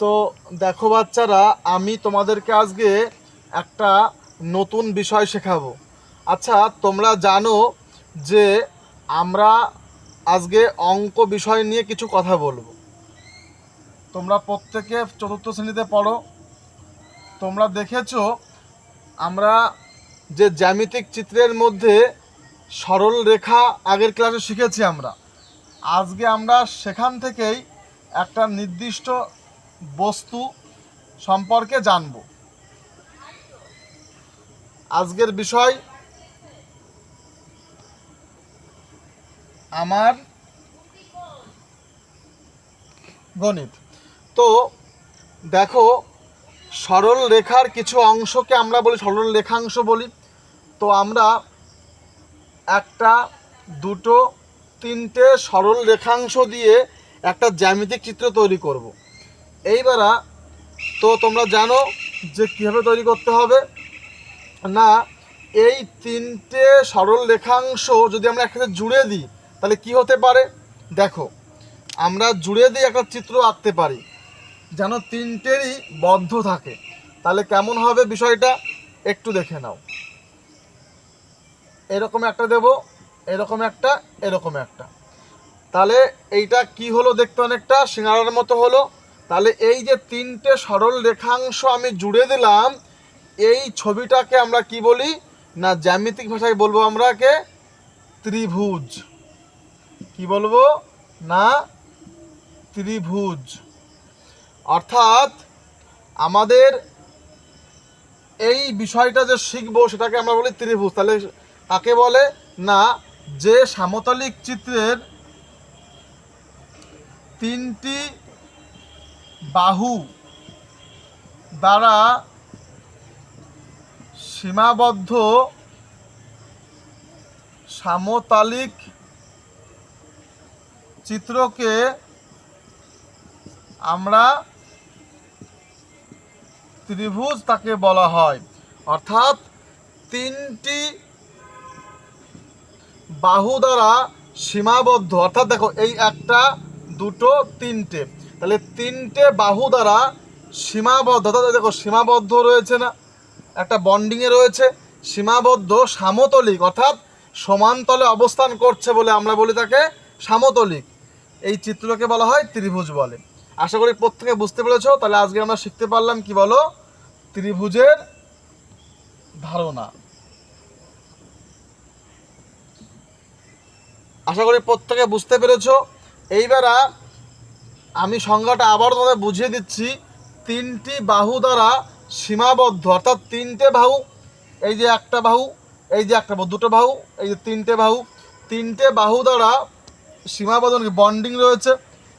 তো দেখো বাচ্চারা, আমি তোমাদেরকে আজকে একটা নতুন বিষয় শেখাবো। আচ্ছা তোমরা জানো যে আমরা আজকে অঙ্ক বিষয় নিয়ে কিছু কথা বলব। তোমরা প্রত্যেকে চতুর্থ শ্রেণীতে পড়ো। তোমরা দেখেছ, আমরা যে জ্যামিতিক চিত্রের মধ্যে সরল রেখা আগের ক্লাসে শিখেছি আমরা। আজকে আমরা সেখান থেকেই একটা নির্দিষ্ট বস্তু সম্পর্কে জানব। আজকের বিষয় আমার গণিত। তো দেখো, সরল রেখার কিছু অংশকে আমরা বলি, সরল রেখাংশ বলি। তো আমরা একটা, দুটো, তিনটে সরল রেখাংশ দিয়ে একটা জ্যামিতিক চিত্র তৈরি করব। এইবারা তো তোমরা জানো যে কীভাবে তৈরি করতে হবে। না, এই তিনটে সরল রেখাংশ যদি আমরা একসাথে জুড়ে দিই, তাহলে কি হতে পারে? দেখো, আমরা জুড়ে দিয়ে একটা চিত্র আঁকতে পারি। যেন তিনটেরই বদ্ধ থাকে। তাহলে কেমন হবে বিষয়টা? একটু দেখে নাও। এরকম একটা দেব, এরকম একটা এরকম একটা। তাহলে এইটা কি হলো দেখতে অনেকটা? সিঙ্গারার মতো হলো। তাহলে এই যে তিনটে সরল রেখাংশ আমি জুড়ে দিলাম, এই ছবিটাকে আমরা কি বলি? না, জ্যামিতিক ভাষায় বলব আমরা কে ত্রিভুজ। কি বলব? না, ত্রিভুজ। অর্থাৎ আমাদের এই বিষয়টা যে শিখব, সেটাকে আমরা বলি ত্রিভুজ। তাহলে কাকে বলে? না, যে সামতলিক চিত্রের তিনটি বাহু দ্বারা সীমাবদ্ধ সামতালিক চিত্রকে আমরা ত্রিভুজ তাকে বলা হয়। অর্থাৎ তিনটি বাহু দ্বারা সীমাবদ্ধ। অর্থাৎ দেখো, এই একটা, দুটো, তিনটে। তাহলে তিনটে বাহু দ্বারা সীমাবদ্ধ দেখো সীমাবদ্ধ রয়েছে না, একটা বন্ডিংয়ে রয়েছে, সীমাবদ্ধ সামতলিক, অর্থাৎ সমান্তলে অবস্থান করছে বলে আমরা বলি তাকে সামতলিক। এই চিত্রকে বলা হয় ত্রিভুজ বলে। আশা করি প্রত্যেকে বুঝতে পেরেছ, তাহলে আজকে আমরা শিখতে পারলাম কি বলো? ত্রিভুজের ধারণা। আশা করি প্রত্যেকে বুঝতে পেরেছ, এইবারা আমি সংজ্ঞাটা আবার তোমাদের বুঝিয়ে দিচ্ছি। তিনটি বাহু দ্বারা সীমাবদ্ধ, অর্থাৎ তিনটে বাহু, এই যে একটা বাহু, এই যে একটা বাহু, দুটো বাহু, এই যে তিনটে বাহু। তিনটে বাহু দ্বারা সীমাবদ্ধ বন্ডিং রয়েছে,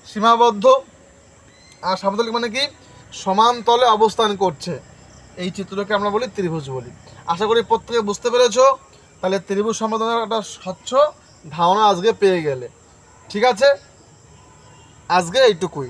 সীমাবদ্ধ। আর সমতলিক মানে কি? সমান্তলে অবস্থান করছে। এই চিত্রকে আমরা বলি ত্রিভুজ বলি। আশা করি প্রত্যেকে বুঝতে পেরেছ? তাহলে ত্রিভুজ সম্পাদনের একটা স্বচ্ছ ধারণা আজকে পেয়ে গেলে। ঠিক আছে? আজকে এইটুকুই।